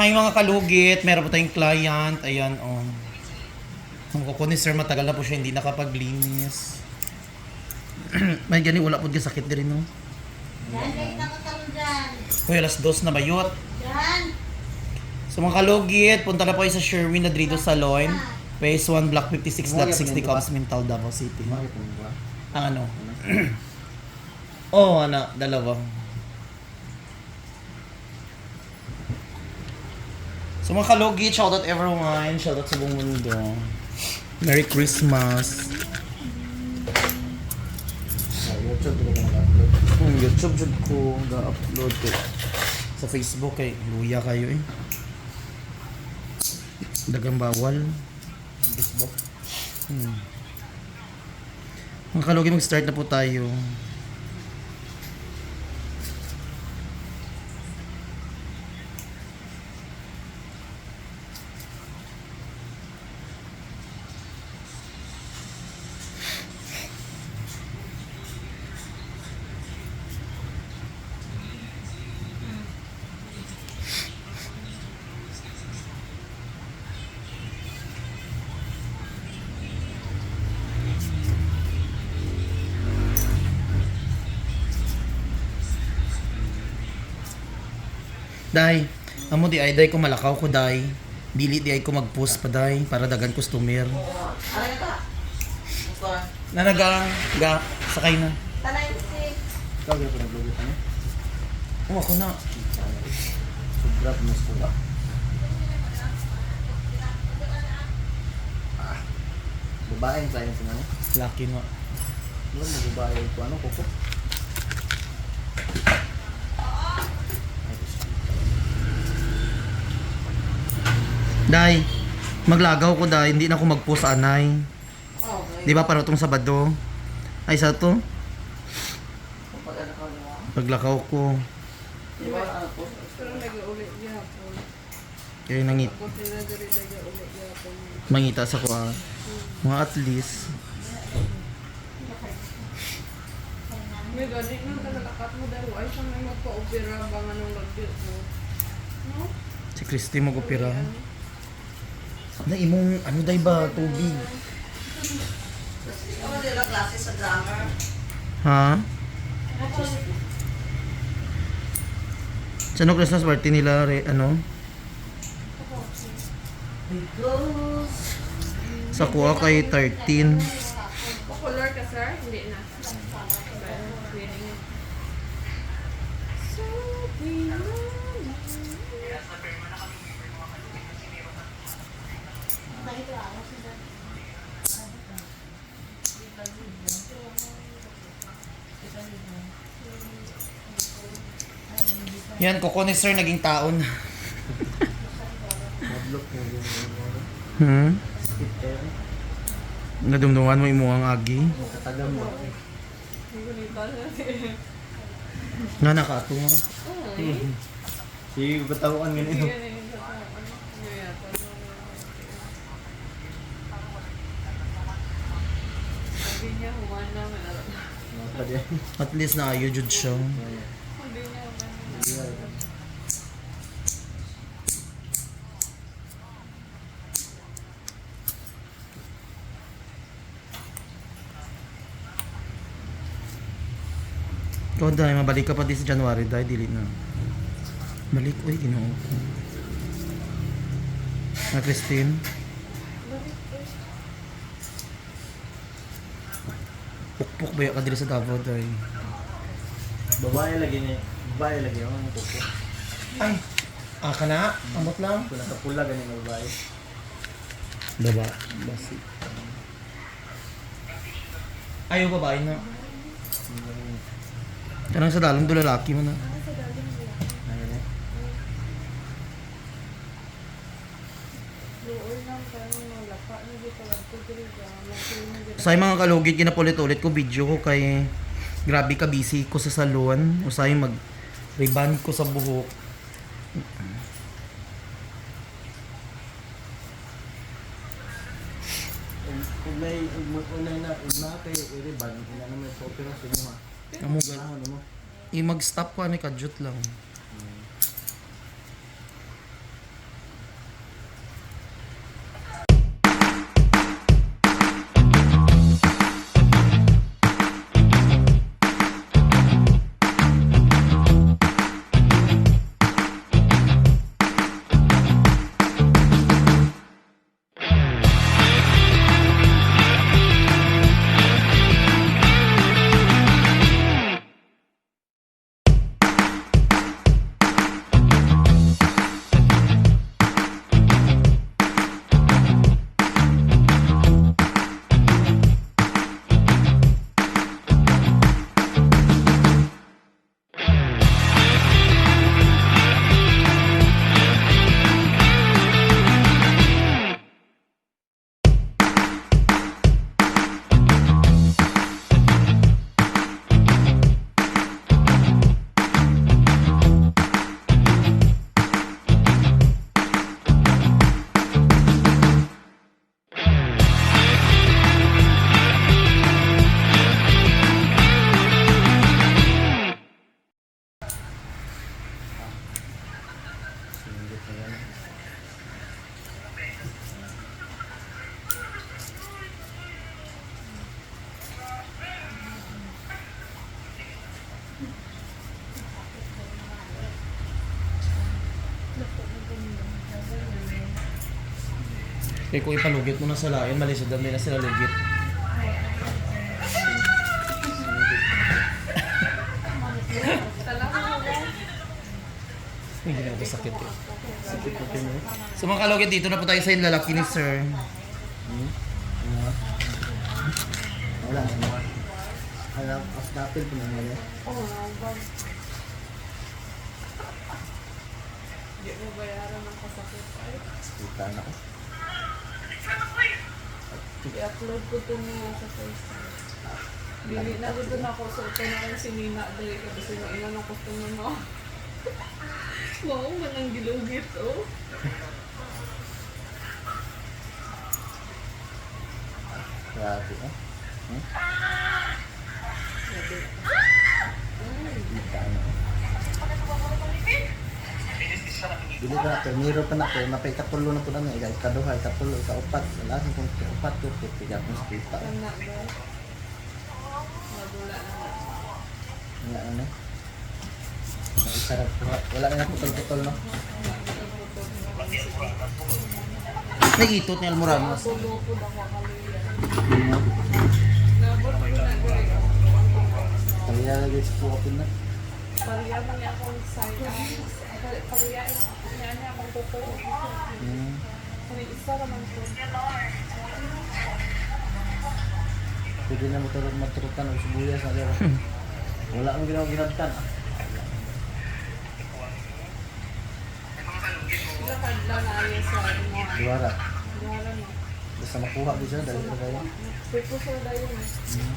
Hi mga kalugit, meron po tayong client. Ayan, oh. Ang kuko ni sir, matagal na po siya hindi nakapaglinis. May gani, wala po di sakit din no? Yan, kayo nakatalon dyan. Uy, alas dos na bayot. Yan. So mga kalugit, punta na po kayo sa Sherwin Ladrido Salon. Phase 1, Block 56, Lot 60, Cops, Mintal, Davao City. Ang ano? Oo, oh, ana, dalawa. So mga kalugit, shout out everyone. Shout out sa buong mundo. Merry Christmas. YouTube ko na upload. Hmm, YouTube jud ko ga-upload ko. Sa Facebook kay luya kayo eh. Dagang bawal. Facebook. Hmm. Mga kalugit, mag-start na po tayo. Day, amo di ay day ko malakaw ko day. Dili di ay ko mag-post pa day para dagan customer. Bukor. Nanagang ga sakay na. Talay si. Ikaw gaya ko nag-vlog ito niya. Oh, ako na. Sobra mo sa kuha. Ah. Babae ang client sa mga. Lucky no. Ano mo babae ko ano kuko? Day, maglagaw ko day, hindi na ako mag-post anay. Okay. Di ba para tong Sabado? Ay sa to, ano paglakaw ko. Di ba ano po? Pero nag-uli gihapon. Kaya nangit, mangita sa ko ah. Mga at least. May gani nang kalalakat mo dahil ay siya may magpa-opera ba nga nung nag-build mo. No? Si Christy mag-opera. Na imong ano day ba tubig? Ano nila klase sa drummer? Ha? Sa no Christmas party nila re, ano? Sa kuha kay 13. Popular ka sir? Hindi na. Dahil cleaning. So, Yan, kuko ni sir naging taon. Nag-vlog mo yung mga Hmm? Nadumduman mo imo ang agi. Katagal mo. Nga nakato nga. Si batawan ganito. At least na ayo jud siya. Sabi niya, Ikaw dahil mabalik ka pa di sa January dahil dili na. Balik, uy, ginoo ko. Na Christine? Pukpuk ba ka dili sa Davao dahil? Babae lagi niya. Babae lagi ako. Kuko. Ay! Ah, ka na? Amot lang? Kung nakapula ganyan na babae. Baba. Basi. Ayaw babae na. Kanang sa dalong do lalaki mo na. Sa mga kalugit, kinapulit-ulit ko video ko kay grabe ka busy ko sa salon. Usay mag reband ko sa buhok. Kung may unay na, una kay i-reban, ina na may opera sa ha. Amo ano mo? I mag-stop ko ani kadjut lang. Kaya kung ipalugit mo na sa lain, mali sa dami na sila lugit. Na ako sakit eh. Sakit ko kayo. So mga kalugit, dito na po tayo sa yung lalaki ni sir. Hmm? Wala na mo. Alam, as dapil po naman eh. Oo. Hindi mo bayaran ng kasakit ay. Kita na ko. Ito niya sa. Dili na dito na ako. So, ito na yung sinina dali ka. Kasi mainan ako ito na no. Wow, manang gilugit oh. Grabe eh. Hmm? Kita na ko. Dili na to, miro pa na to, napay katulo na po na nga, ikaduha, ikatulo, ikaupat, lahat kung ikaupat ko, tiga kong ba? Wala na. Wala na na. Isarap ko, wala na na putol-putol no. Nagitot ni Almoranos. Tulo ko na ko kaliya. Nabot ko na gari. Kaya lagi sa puwapin na. Pariya man niya akong side. Pariya niya niya akong. Hmm. Kani isa naman ko. Pwede na maturog maturutan ng sibuyas na dero. Wala akong ginawa ginabtan. ah. Lakad lang ayos sa mga. Duwara. Wala na. Basta makuha ko siya, dali ko kayo. Pipo sa dayo na. Hmm.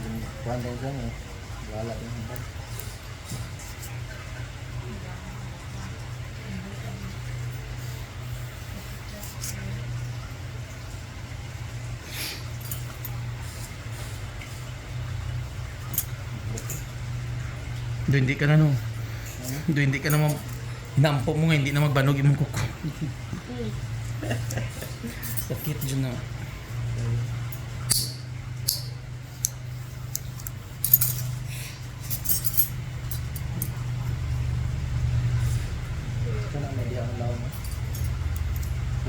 Hmm. Kuhan din siya eh. Wala din hanggang. Do hindi ka na no. Do hindi ka na ma... Hinampo mo nga, hindi na magbanog yung kuko. Sakit dyan na. Ito na may diyan ang law mo.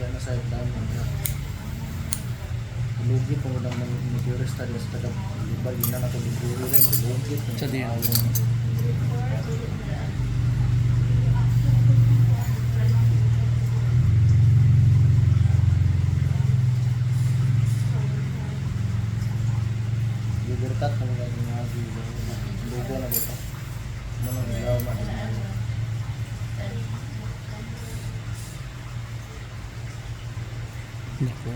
Diyan na side down mo. Lugi po ng mga meteorist study sa taga Libal, yun na natin liburo lang. Lugi. Sa diyan. Libertad kung nga yung mga video. Lugo na dito. Ano nang ilaw man. Naku.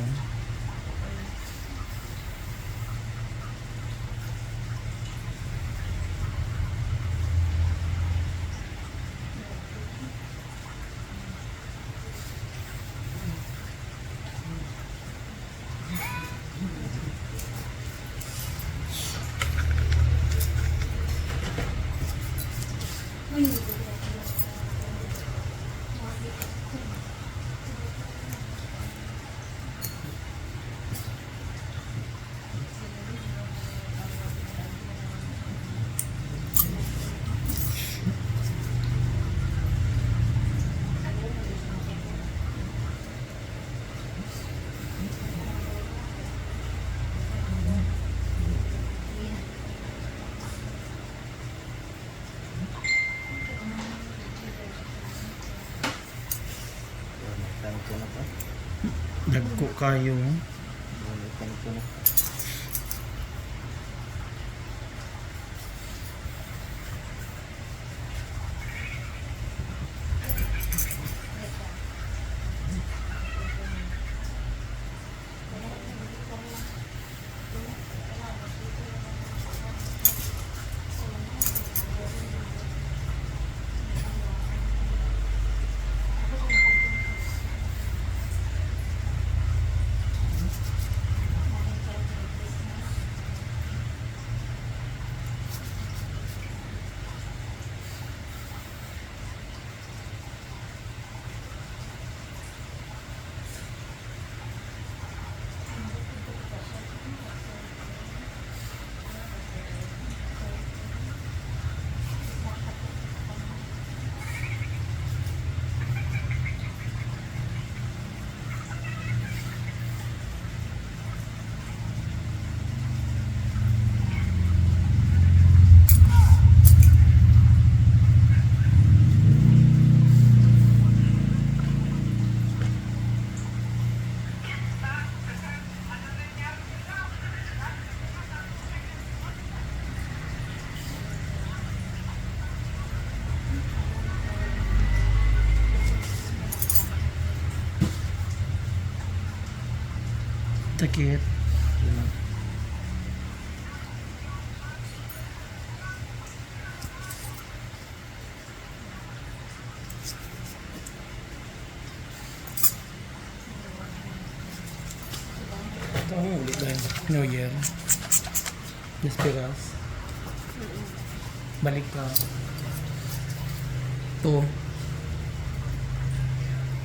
Tanong ko na to. Dagko kayo. Sakit. Ito ang ulit na yun. New Year. Desperas. Balik ka. Ito.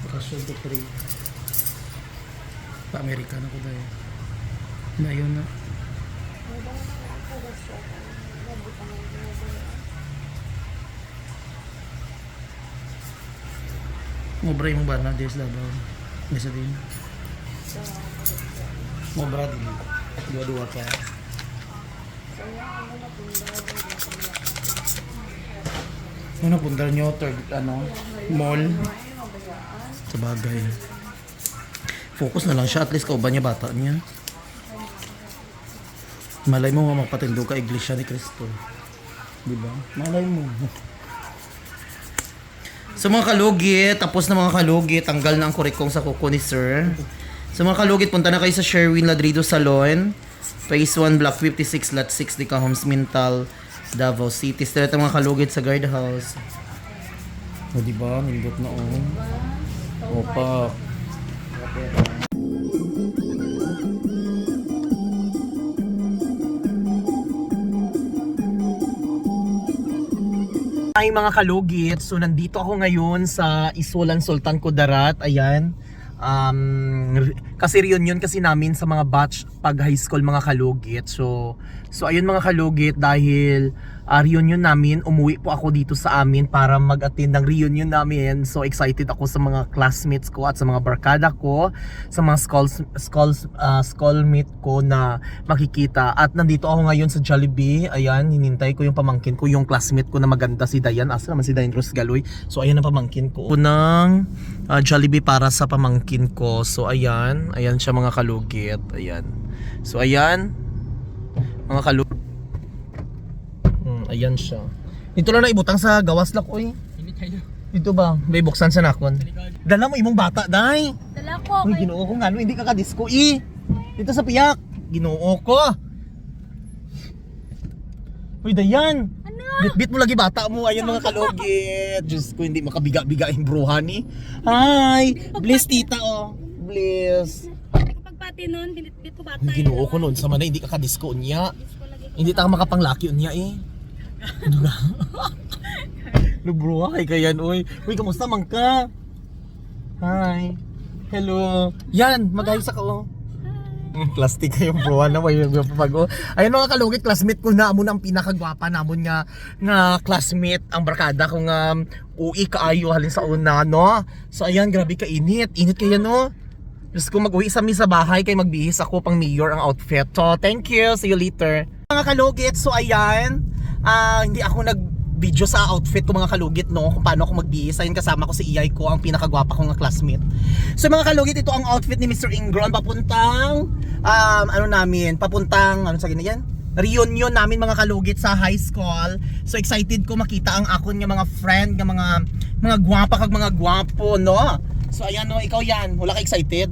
Bakasyon to three. Pa-Amerika na ko dahil. Na yun na. Mobra yung ba na Des Labaw? May. Mobra din. Dua-dua pa. Ano punta nyo? Third, ano? Mall? Sa. Focus na lang siya. At least kauban niya bata niya. Malay mo nga magpatindog ka iglesia ni Kristo. Di ba? Malay mo. Sa mga kalugit, tapos na mga kalugit, tanggal na ang kurikong sa kuko ni Sir. Sa mga kalugit, punta na kayo sa Sherwin Ladrido Salon. Phase 1, Block 56, Lot 6, Dica Homes Mintal, Davao City. Ang mga kalugit sa guardhouse. O, di ba? Nindot na oh. Opa. Ay mga kalugit, so nandito ako ngayon sa Isulan Sultan Kudarat, ayan. Um, kasi reunion kasi namin sa mga batch pag high school mga kalugit. So, so ayun mga kalugit dahil ah, reunion namin, umuwi po ako dito sa amin para mag-attend ng reunion namin. So excited ako sa mga classmates ko at sa mga barkada ko, sa mga schools, schools, uh, schoolmate ko na makikita. At nandito ako ngayon sa Jollibee. Ayan, hinintay ko yung pamangkin ko, yung classmate ko na maganda si Dayan. Asa naman si Dayan Rose Galoy. So ayan ang pamangkin ko. Unang uh, Jollibee para sa pamangkin ko. So ayan, ayan siya mga kalugit. Ayan. So ayan, mga kalugit. Ayan siya. Dito lang na ibutang sa gawas lak oy. Dito ba? May buksan sa nakon. Dala mo imong bata, dai. Dala ko. Uy, kay- ginoo ko nga, no, hindi ka ka-disco, i. Dito sa piyak. Ginoo ko. Uy, Dayan. Ano? Bit-bit mo lagi bata mo. Ayan mga kalugit. Diyos ko, hindi makabiga-biga yung bruhan ni. Hi! Bliss tita, oh. Bliss. Kapagpati nun, binitbit ko bata. Ginoo ko noon sa manay, hindi ka ka-disco niya. Hindi ta ka makapanglaki niya eh. Ano ka? Nabruha kay kayan, uy. Uy, kamusta man ka? Hi. Hello. Yan, mag-ayos ako. Mm, Plastic kayo bro na may pag oh. Ayun mga kalugit classmate ko na amo ang pinakagwapa namon nga nga classmate ang barkada ko nga ui kaayo halin sa una no. So ayan grabe ka init. Init kaya no. Just ko mag-uwi sa sa bahay kay magbihis ako pang mayor ang outfit. So thank you. See you later. Mga kalugit, so ayan. Ah, hindi ako nag video sa outfit ko mga kalugit no? Kung paano ako ayun kasama ko si Iyay ko ang pinakagwapa kong classmate. So mga kalugit ito ang outfit ni Mr. Ingron papuntang um, ano namin? Papuntang ano sa ganyan? Reunion namin mga kalugit sa high school. So excited ko makita ang akon nga mga friend nga mga mga gwapa kag mga gwapo no? So ayan no? Ikaw yan. Wala ka excited.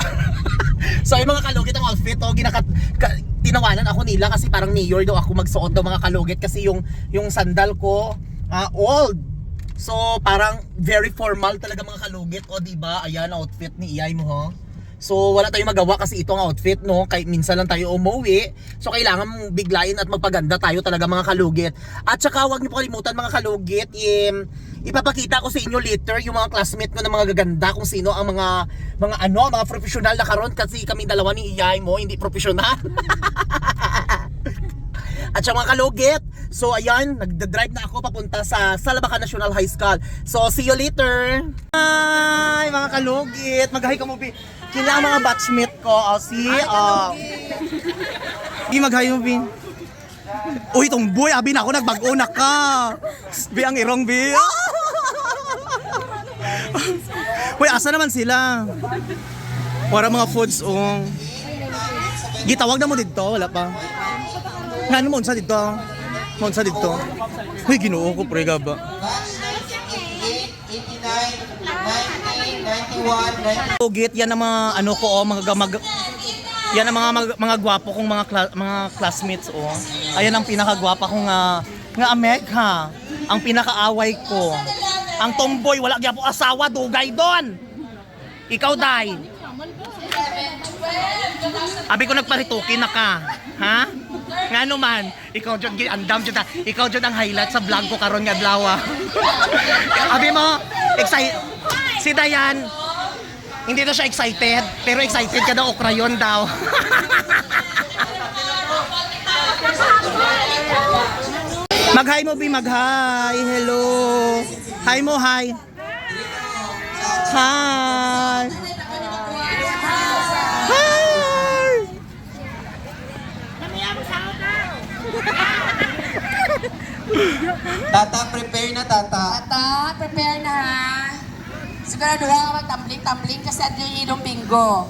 So yung mga kalugit ang outfit to, ginaka, ka, tinawanan ako nila kasi parang mayor daw ako magsuot daw mga kalugit kasi yung yung sandal ko ah, old. So parang very formal talaga mga kalugit o di ba? Ayan outfit ni Iyay mo ho. So wala tayong magawa kasi ito ang outfit no, kay minsan lang tayo umuwi. So kailangan biglayin at magpaganda tayo talaga mga kalugit. At saka wag niyo po kalimutan mga kalugit, im, ipapakita ko sa inyo later yung mga classmate ko na mga gaganda kung sino ang mga mga ano, mga professional na karon kasi kami dalawa ni Iyay mo hindi professional. At sa mga kalugit, so ayan, nagda-drive na ako papunta sa Salabacan National High School. So see you later. Hi mga kalugit, mag-hi ka mo bi. Kila ang mga batchmate ko, oh, si oh. Di mo bin. Uy, itong boy, abi na ako nagbago na ka. Bi ang irong bi. Uy, asa naman sila? Para mga foods, oh. Gitawag na mo dito, wala pa. Ngano mo sa dito? Mo sa dito. Uy, ginoo ko pre ba. 89, 90, 91, Tugit, yan ang mga ano ko oh, mga mag, yan ang mga mga, mga gwapo kong mga kla- mga classmates oh. Ayan ang pinakagwapa kong nga nga Meg ha. Ang pinakaaway ko. Ang tomboy wala gyapon asawa dugay doon. Ikaw dai. Abi ko nagparituki na ka. Ha? Nga naman, ikaw jud andam jud ikaw jud ang highlight sa vlog ko karon nga adlaw. Abi mo, excited si Dayan. Hindi na siya excited, pero excited ka daw okrayon daw. Mag-hi mo, Bi. Mag-hi. Hello. Hi mo, hi. Hi. Hi. Tata, prepare na tata. Tata, prepare na ha. Sigurado ka mag-tumbling-tumbling kasi at yung idong bingo.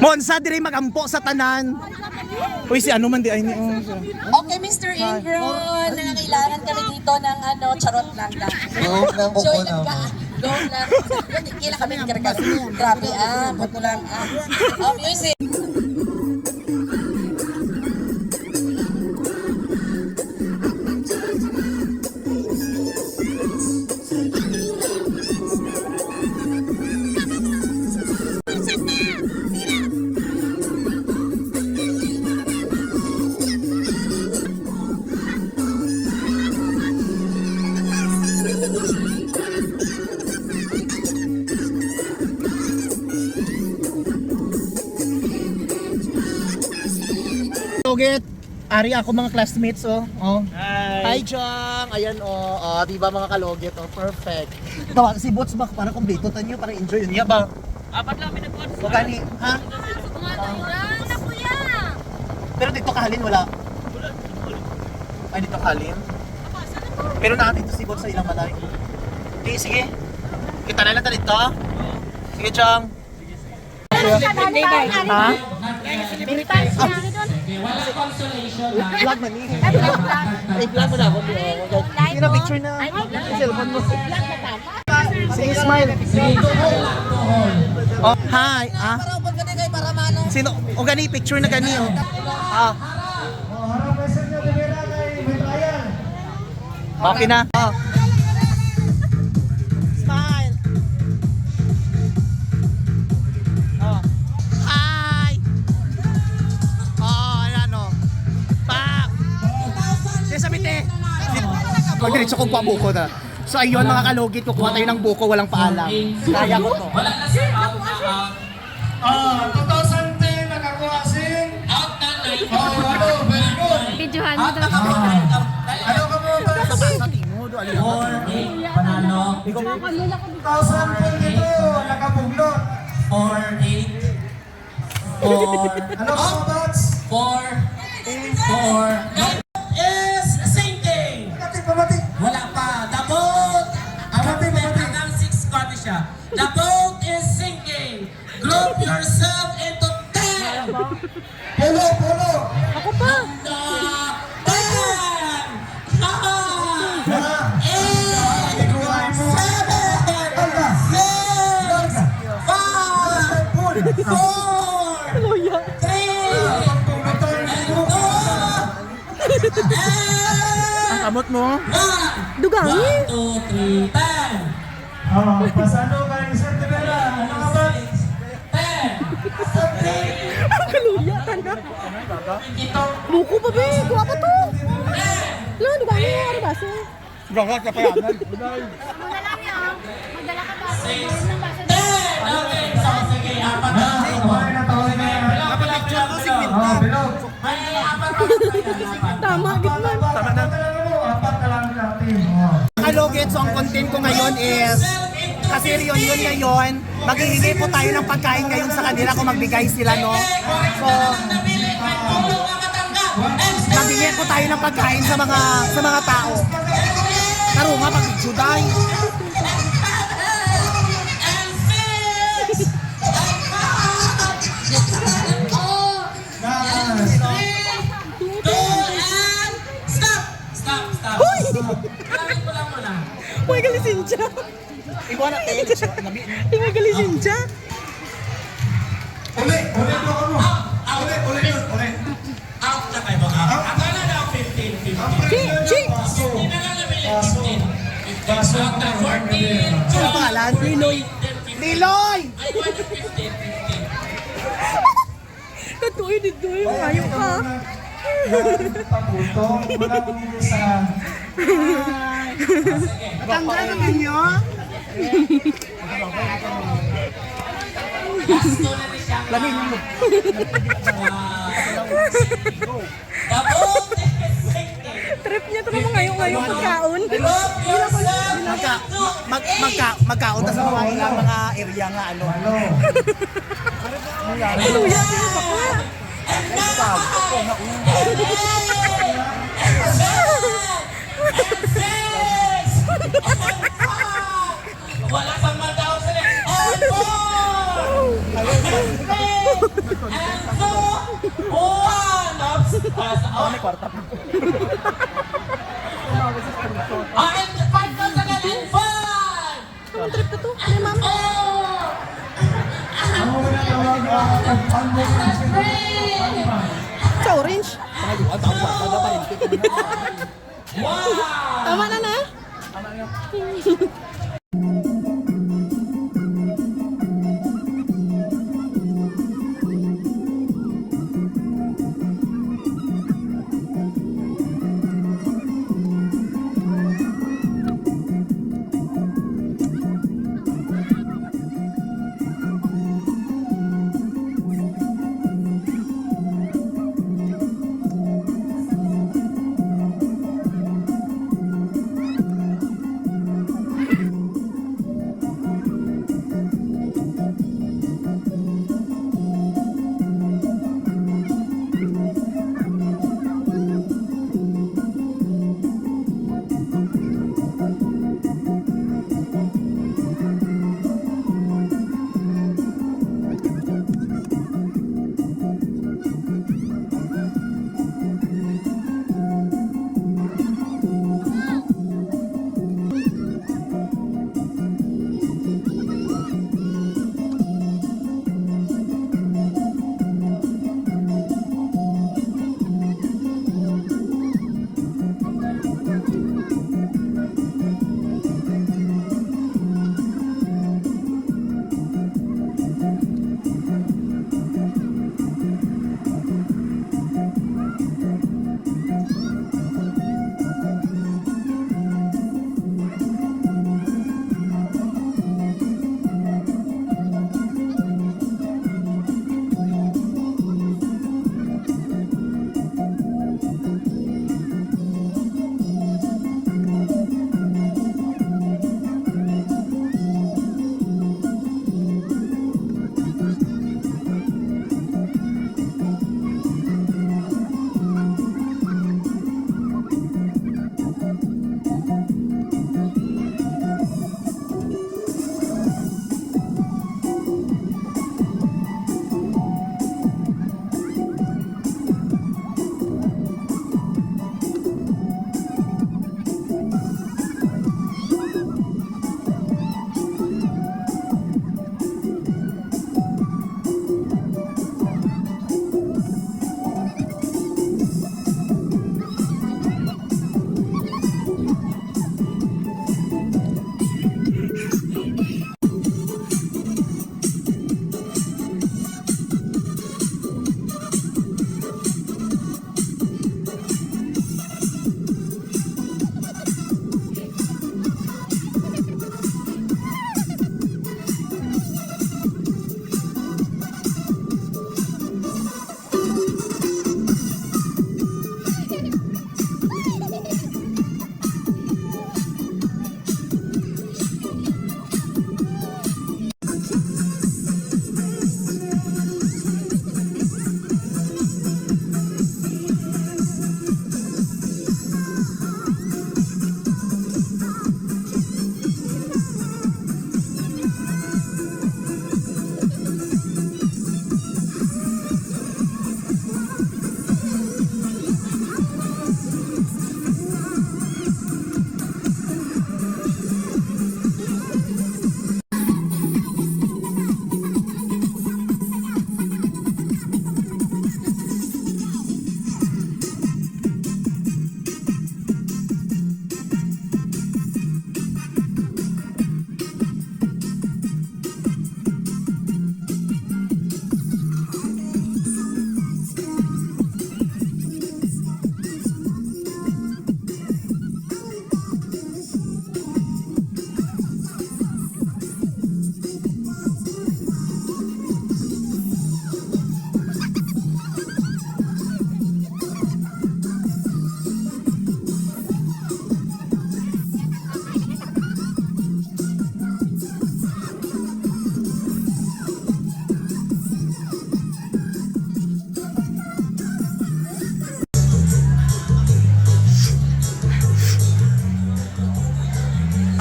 Monsa, diri magampo sa tanan. Uy, si ano man di ay ni. oh, siya. Okay, Mr. Ingron, nangangailangan kami dito ng ano, charot lang lang. Oo, ng buko Joy na. Go lang. Kila kami gargas. Grabe ah, buto lang ah. Oh, music. Tugit. Ari ako mga classmates oh. Oh. Hi. Hi Chong. Ayan oh. Oh, di ba mga kalogit oh. Perfect. Tawa si Bots ba para kumpleto tanyo para enjoy yun niya ba? Apat lang minutes. O gani, ha? na kuya! Pero dito kahalin wala. Ay dito kahalin. Pero na dito si Bots sa ilang balay. Okay, sige. Kita na lang tayo dito. Sige Chong. Ha? Vlog man ni. Eh, vlog mo na ako. Sige na picture na. Cellphone mo. Sige, smile. Oh, hi. Ah. Sino? O gani, picture na gani. Oh. Ah. Okay na. Oh. Pag diretso kong pabuko na. So ayun mga kalugit, kukuha tayo ng buko, walang paalam. Kaya ko to. Ah, 2010 nakakuha sin. Out na Oh, ano, very good. Videohan mo daw. Ano ka mo ba? Sa alin ako. Panalo. 2022 nakabuglot. 4 8 4 Ano ka mo bats? Seven. Alga. Six. Five. Four. Three. And two. Ang kamot mo. one. Dugangi. One, two, three, ten. Oh, pasado ka Buko pa be! Kuha pa to! Lang, di ba ano baso? Gagat ka pa yan. Muna lang yan. Magdala ka baso. Mayroon ng. So, sige. Apat na. Kumain na. Kapag-picture ko, Oh, apat. Apat. Tama, gitman. Tama na. Apat na lang natin. Kalugit, so ang content ko ngayon is kasi yun yun ngayon, maghihingi po tayo ng pagkain ngayon sa kanila kung magbigay sila, no? So, maghihingi po tayo ng pagkain sa mga sa mga tao. Karo nga, pag juday. Two and stop. Stop. Stop. Gamit mo lang muna. Uy, Iba na tayo. Nabi. Uy, galisin siya. Uli, uli ko ako. Uli, uli yun, uli. Out na kayo mga. Akala na ako 15, 15. Chi, chi. Hindi na lang nabili 15. 15. Out na 14. Ano pangalan? Niloy. Niloy! I want 15, 15. Natuloy yung ayaw ka. Paputo, wala kong isa. Tanggal na Lamin mo. Trip niya naman ngayon ngayon pagkaon. Magka, mag, magka, magkaon na sa mga mga area nga ano. Ano? Luya, sino ba ka? six. Wala pang mandaw sila. And four. And. And two. One. Oops. Ah, May kwarta pa. and five na sa galing. Five. Anong trip na to? Ano, ma'am? Four. Ano na tawag sa Three. Sa orange. Ang kwarta na. One. Tama na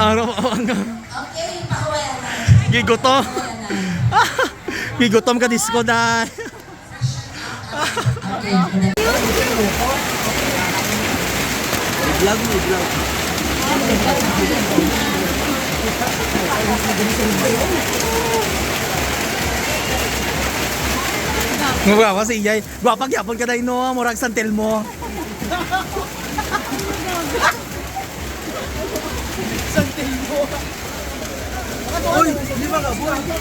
Araw ang Okay, pahuwayan na. gigutom. Gigutom ka disco na. Vlog mo, vlog. Gwapa si Iyay. Gwapa gyapon ka dai no, murag santel mo. Uy, di ba ka? Buwan ko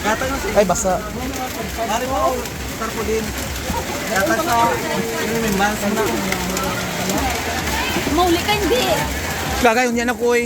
Kata nga si Ay basa. Ari mo, tarpaulin. Kata sa ini memang sana. Mauli ka hindi. Gagayon yan ako eh.